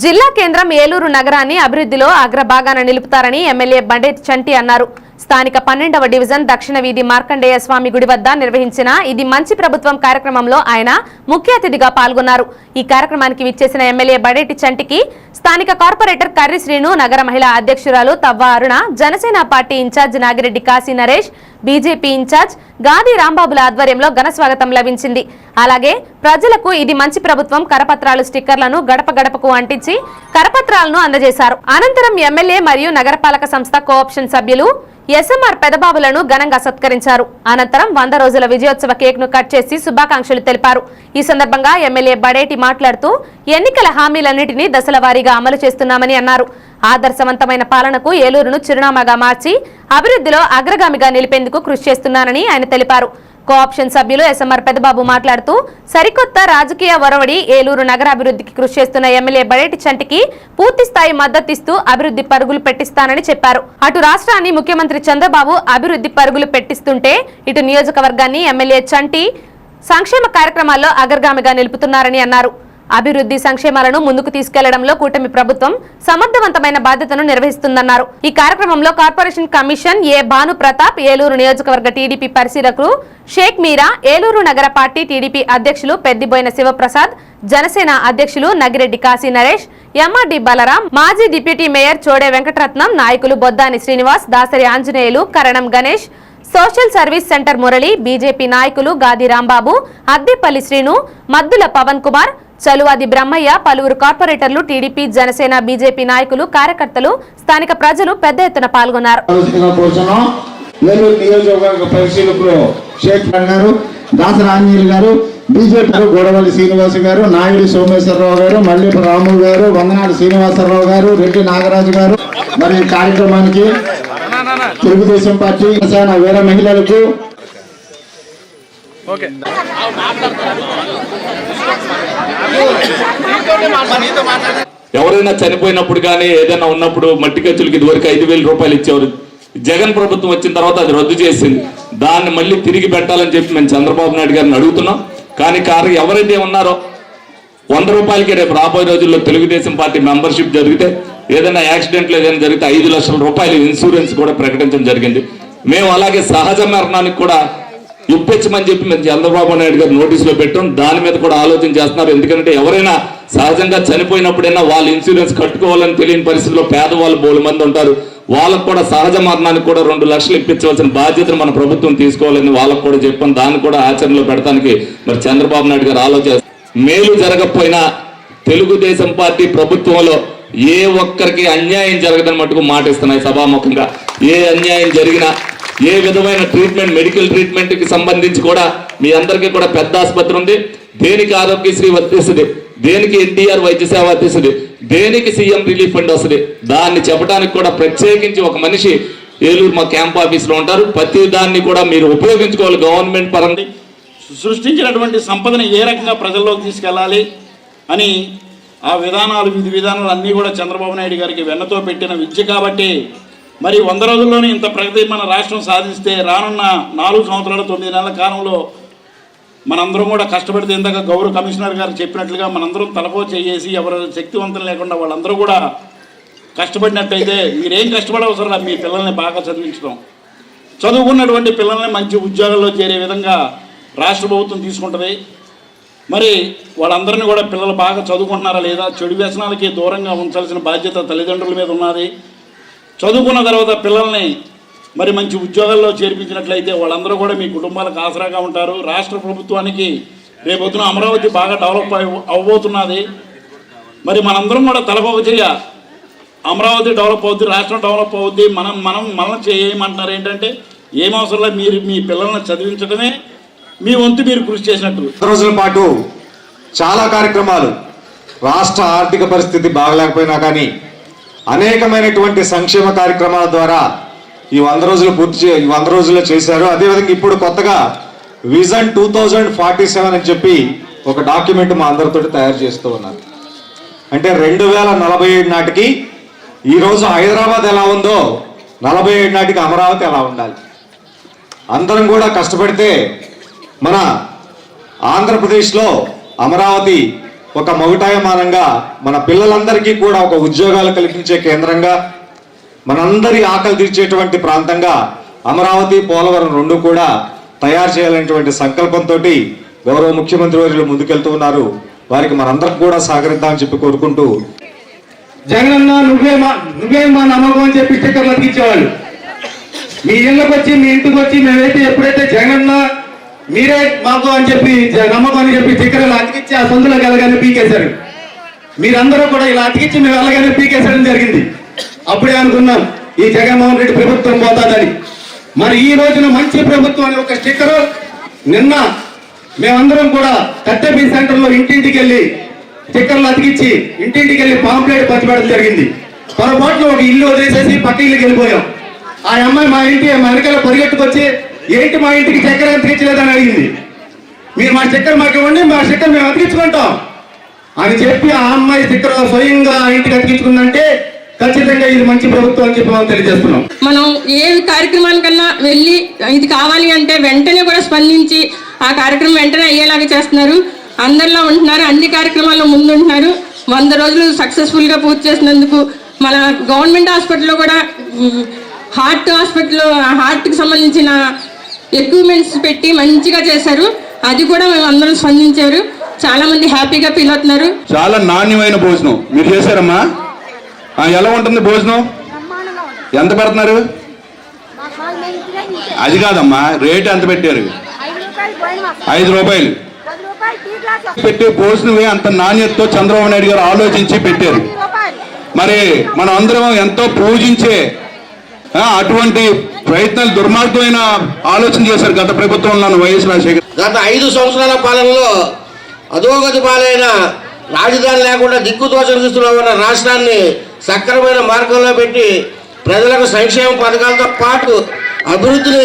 జిల్లా కేంద్రం ఏలూరు నగరాన్ని అభివృద్ధిలో అగ్రభాగాన నిలుపుతారని ఎమ్మెల్యే బండేటి చంటి అన్నారు. స్థానిక పన్నెండవ డివిజన్ దక్షిణ వీధి మార్కండేయ స్వామి గుడి వద్ద నిర్వహించిన ఇది మంచి ప్రభుత్వం కార్యక్రమంలో ఆయన ముఖ్య అతిథిగా పాల్గొన్నారు. ఈ కార్యక్రమానికి విచ్చేసిన ఎమ్మెల్యే బడేటి చంటికి స్థానిక కార్పొరేటర్ కర్రి శ్రీను నగర మహిళా అధ్యక్షురాలు Tavva Aruna Janasena party incharge Nagireddy Kashi Naresh BJP incharge Gadi రాంబాబుల ఆధ్వర్యంలో ఘన స్వాగతం లభించింది. అలాగే ప్రజలకు ఇది మంచి ప్రభుత్వం. కరపత్రాలు స్టిక్కర్లను గడప గడపకు అంటించి కరపత్రాలను అందజేశారు. అనంతరం ఎమ్మెల్యే మరియు నగరపాలక సంస్థ కోఆప్షన్ సభ్యులు ఎస్ఎంఆర్ పెదబాబులను ఘనంగా సత్కరించారు. అనంతరం వంద రోజుల విజయోత్సవ కేక్ను కట్ చేసి శుభాకాంక్షలు తెలిపారు. ఈ సందర్భంగా ఎమ్మెల్యే బడేటి మాట్లాడుతూ ఎన్నికల హామీలన్నింటినీ దశల అమలు చేస్తున్నామని అన్నారు. ఆదర్శవంతమైన పాలనకు ఏలూరును చిరునామాగా మార్చి అభివృద్ధిలో అగ్రగామిగా నిలిపేందుకు కృషి చేస్తున్నానని ఆయన తెలిపారు. కోఆప్షన్ సభ్యులు ఎస్ఎంఆర్ పెద్దబాబు మాట్లాడుతూ సరికొత్త రాజకీయ ఒరవడి ఏలూరు నగరాభివృద్ధికి కృషి చేస్తున్న ఎమ్మెల్యే బడేటి చంటికి పూర్తి స్థాయి మద్దతిస్తూ అభివృద్ధి పరుగులు పెట్టిస్తానని చెప్పారు. అటు రాష్ట్రాన్ని ముఖ్యమంత్రి చంద్రబాబు అభివృద్ధి పరుగులు పెట్టిస్తుంటే ఇటు నియోజకవర్గాన్ని ఎమ్మెల్యే చంటి సంక్షేమ కార్యక్రమాల్లో అగ్రగామిగా నిలుపుతున్నారని అన్నారు. అభివృద్ధి సంక్షేమాలను ముందుకు తీసుకెళ్ళడంలో కూటమి ప్రభుత్వం సమర్థవంతమైన బాధ్యతను నిర్వహిస్తుందన్నారు. ఈ కార్యక్రమంలో corporation commission A. Bhanu Pratap Eluru నియోజకవర్గ టీడీపీ పరిశీలకులు షేక్ మీరా ఏలూరు నగర పార్టీ టీడీపీ అధ్యక్షులు పెద్దిబోయిన శివప్రసాద్ జనసేన అధ్యక్షులు నగిరెడ్డి కాశీ నరేష్ ఎంఆర్డి బలరాం మాజీ డిప్యూటీ మేయర్ చోడే వెంకటరత్నం నాయకులు Boddani Srinivas Dasari Anjaneyulu Karanam Ganesh social service centre Murali BJP నాయకులు గాది రాంబాబు అద్దెపల్లి శ్రీను మద్దుల పవన్ కుమార్ చలువాది బ్రహ్మయ్య పలువురు కార్పొరేటర్లు టీడీపీ జనసేన బీజేపీ నాయకులు కార్యకర్తలు స్థానిక ప్రజలు పెద్ద ఎత్తున పాల్గొన్నారు. గారు దాసరి ఆంజనేయులు గారు బీజేపీ గోడవల్లి శ్రీనివాస్ గారు నాయుడు సోమేశ్వరరావు గారు మల్లిపు రాము గారు వందనాడు శ్రీనివాసరావు గారు రెడ్డి నాగరాజు గారు. మరి ఈ కార్యక్రమానికి తెలుగుదేశం పార్టీ వీర మహిళలకు ఎవరైనా చనిపోయినప్పుడు కానీ ఏదైనా ఉన్నప్పుడు మట్టి ఖర్చులకి ఇదివరకు ఐదు వేల రూపాయలు ఇచ్చేవారు. జగన్ ప్రభుత్వం వచ్చిన తర్వాత అది రద్దు చేసింది. దాన్ని మళ్ళీ తిరిగి పెట్టాలని చెప్పి మేము చంద్రబాబు నాయుడు గారిని అడుగుతున్నాం. కానీ కారు ఎవరైతే ఉన్నారో వంద రూపాయలకి రేపు రాబోయే రోజుల్లో తెలుగుదేశం పార్టీ మెంబర్షిప్ జరిగితే ఏదైనా యాక్సిడెంట్లు ఏదైనా జరిగితే ఐదు లక్షల రూపాయలు ఇన్సూరెన్స్ కూడా ప్రకటించడం జరిగింది. మేము అలాగే సహజ మరణానికి కూడా ఇప్పించమని చెప్పి మేము చంద్రబాబు నాయుడు గారు నోటీసులో పెట్టాం. దాని మీద కూడా ఆలోచన చేస్తున్నారు. ఎందుకంటే ఎవరైనా సహజంగా చనిపోయినప్పుడైనా వాళ్ళు ఇన్సూరెన్స్ కట్టుకోవాలని తెలియని పరిస్థితిలో పేదవాళ్ళు బోలు మంది ఉంటారు. వాళ్ళకు కూడా సహజ మరణానికి కూడా రెండు లక్షలు ఇప్పించవలసిన బాధ్యతను మన ప్రభుత్వం తీసుకోవాలని వాళ్ళకు కూడా చెప్పాం. దాన్ని కూడా ఆచరణలో పెడతానికి మరి చంద్రబాబు నాయుడు గారు ఆలోచన మేలు జరగకపోయినా తెలుగుదేశం పార్టీ ప్రభుత్వంలో ఏ ఒక్కరికి అన్యాయం జరగదని మటుకు మాటిస్తున్నాయి సభాముఖంగా. ఏ అన్యాయం జరిగినా ఏ విధమైన ట్రీట్మెంట్ మెడికల్ ట్రీట్మెంట్కి సంబంధించి కూడా మీ అందరికీ కూడా పెద్ద ఆసుపత్రి ఉంది. దేనికి ఆరోగ్యశ్రీ వర్తిస్తుంది? దేనికి ఎన్టీఆర్ వైద్య సేవ వర్తిస్తుంది? దేనికి సీఎం రిలీఫ్ ఫండ్ వస్తుంది? దాన్ని చెప్పడానికి కూడా ప్రత్యేకించి ఒక మనిషి ఏలూరు మా క్యాంప్ ఆఫీస్లో ఉంటారు. ప్రతి దాన్ని కూడా మీరు ఉపయోగించుకోవాలి గవర్నమెంట్ పరంగా. సృష్టించినటువంటి సంపదను ఏ రకంగా ప్రజల్లోకి తీసుకెళ్ళాలి అని ఆ విధానాలు విధి విధానాలు అన్నీ కూడా చంద్రబాబు నాయుడు గారికి వెన్నతో పెట్టిన విద్య కాబట్టి మరి వంద రోజుల్లోనే ఇంత ప్రగతి మన రాష్ట్రం సాధిస్తే రానున్న నాలుగు సంవత్సరాల తొమ్మిది నెలల కాలంలో మనందరం కూడా కష్టపడితే ఇందాక గౌరవ కమిషనర్ గారు చెప్పినట్లుగా మనందరం తలపో చేసి ఎవరు శక్తివంతం లేకుండా వాళ్ళందరూ కూడా కష్టపడినట్టయితే మీరేం కష్టపడవసరం లేదు. మీ పిల్లల్ని బాగా చదివించడం. చదువుకున్నటువంటి పిల్లల్ని మంచి ఉద్యోగాల్లో చేరే విధంగా రాష్ట్ర ప్రభుత్వం తీసుకుంటుంది. మరి వాళ్ళందరినీ కూడా పిల్లలు బాగా చదువుకుంటున్నారా లేదా? చెడు వ్యసనాలకి దూరంగా ఉంచాల్సిన బాధ్యత తల్లిదండ్రుల మీద ఉన్నది. చదువుకున్న తర్వాత పిల్లల్ని మరి మంచి ఉద్యోగాల్లో చేర్పించినట్లయితే వాళ్ళందరూ కూడా మీ కుటుంబాలకు ఆసరాగా ఉంటారు. రాష్ట్ర ప్రభుత్వానికి రేపొద్దున అమరావతి బాగా డెవలప్ అవ్వబోతున్నది. మరి మనందరం కూడా తలకొక అమరావతి డెవలప్ అవుద్ది రాష్ట్రం డెవలప్ అవుద్ది. మనం మనం మనం చేయమంటున్నారు. ఏంటంటే ఏం అవసరంలో మీరు మీ పిల్లల్ని చదివించడమే మీ వంతు మీరు కృషి చేసినట్టు. రోజుల పాటు చాలా కార్యక్రమాలు. రాష్ట్ర ఆర్థిక పరిస్థితి బాగలేకపోయినా కానీ అనేకమైనటువంటి సంక్షేమ కార్యక్రమాల ద్వారా ఈ వంద రోజులు పూర్తి చే వంద రోజుల్లో చేశారు. అదేవిధంగా ఇప్పుడు కొత్తగా vision two thousand forty seven అని చెప్పి ఒక డాక్యుమెంట్ మా అందరితో తయారు చేస్తూ ఉన్నారు. అంటే రెండు వేల నలభై ఏడు నాటికి ఈరోజు హైదరాబాద్ ఎలా ఉందో నలభై ఏడు నాటికి అమరావతి ఎలా ఉండాలి? అందరం కూడా కష్టపడితే మన ఆంధ్రప్రదేశ్లో అమరావతి ఒక మగుటాయమానంగా మన పిల్లలందరికీ కూడా ఒక ఉద్యోగాలు కల్పించే కేంద్రంగా మనందరి ఆకలి తీర్చేటువంటి ప్రాంతంగా అమరావతి పోలవరం రెండు కూడా తయారు చేయాలనేటువంటి సంకల్పంతో గౌరవ ముఖ్యమంత్రి వారిలో ముందుకెళ్తూ ఉన్నారు. వారికి మనందరం కూడా సహకరిద్దామని చెప్పి కోరుకుంటూ. జగనన్న నువ్వే మా నువ్వే మా నమ్మకం అని చెప్పి స్టిక్కర్లు అతికించేవాళ్ళు. మీ ఇళ్ళకి వచ్చి మీ ఇంటికి వచ్చి మేమైతే ఎప్పుడైతే జగనన్న మీరే మాకు అని చెప్పి నమ్మకం అని చెప్పి స్టిక్కర్లు అతికిచ్చి ఆ సందులో వెళ్ళగానే పీకేశారు. మీరందరూ కూడా ఇలా అతికించి మేము వెళ్ళగానే పీకేసడం జరిగింది. అప్పుడే అనుకున్నాం ఈ జగన్మోహన్ రెడ్డి ప్రభుత్వం పోతాదని. మరి ఈ రోజున మంచి ప్రభుత్వం అని ఒక స్టిక్కరు నిన్న మేమందరం కూడా కట్టెబీ సెంటర్లో ఇంటింటికి వెళ్ళి స్టిక్కర్లు అతికిచ్చి ఇంటింటికి వెళ్ళి పాంప్లెట్ పంచిపెట్టడం జరిగింది. పొరపాటున ఒక ఇల్లు వదిలేసేసి పక్క ఇల్లుకి వెళ్ళిపోయాం. ఆ అమ్మాయి మా ఇంటి మా వెనకాల పరిగెట్టుకొచ్చి ఏంటి మా ఇంటికి చక్కెర అతికించలేదని అడిగింది? మీరు మా చక్కెర మాకు ఇవ్వండి మా చక్కెర మేము అతికించుకుంటాం. అని చెప్పి ఆ అమ్మాయి చక్కెర స్వయంగా ఆ ఇంటికి అతికించుకుందంటే ఖచ్చితంగా ఇది మంచి ప్రభుత్వం అని చెప్పి తెలియజేస్తున్నాం. మనం ఏ కార్యక్రమానికన్నా వెళ్ళి ఇది కావాలి అంటే వెంటనే కూడా స్పందించి ఆ కార్యక్రమం వెంటనే అయ్యేలాగా చేస్తున్నారు. అందరిలో ఉంటున్నారు అన్ని కార్యక్రమాల్లో ముందుంటున్నారు. వంద రోజులు సక్సెస్ఫుల్గా పూర్తి చేసినందుకు మన గవర్నమెంట్ హాస్పిటల్లో కూడా హార్ట్ హాస్పిటల్ హార్ట్కి సంబంధించిన ఎక్విప్మెంట్స్ పెట్టి మంచిగా చేశారు. అది కూడా మేము అందరం స్పందించారు. చాలా మంది హ్యాపీగా ఫీల్ అవుతున్నారు. చాలా నాణ్యమైన భోజనం. మీరు చేశారమ్మా? ఎలా ఉంటుంది భోజనం? ఎంత పెడుతున్నారు? అది కాదమ్మా రేట్ ఎంత పెట్టారు? ఐదు రూపాయలు. పెట్టే భోజనమే అంత నాణ్యతతో చంద్రబాబు నాయుడు గారు ఆలోచించి పెట్టారు. మరి మనం అందరం ఎంతో పూజించే అటువంటి ప్రయత్నాలు దుర్మార్గమైన ఆలోచన చేశారు గత ప్రభుత్వంలో వైఎస్ రాజశేఖర్. గత ఐదు సంవత్సరాల పాలనలో అధోగతి పాలైన రాజధాని లేకుండా దిక్కుదోచనిస్తున్న ఉన్న రాష్ట్రాన్ని సక్రమైన మార్గంలో పెట్టి ప్రజలకు సంక్షేమ పథకాలతో పాటు అభివృద్ధిని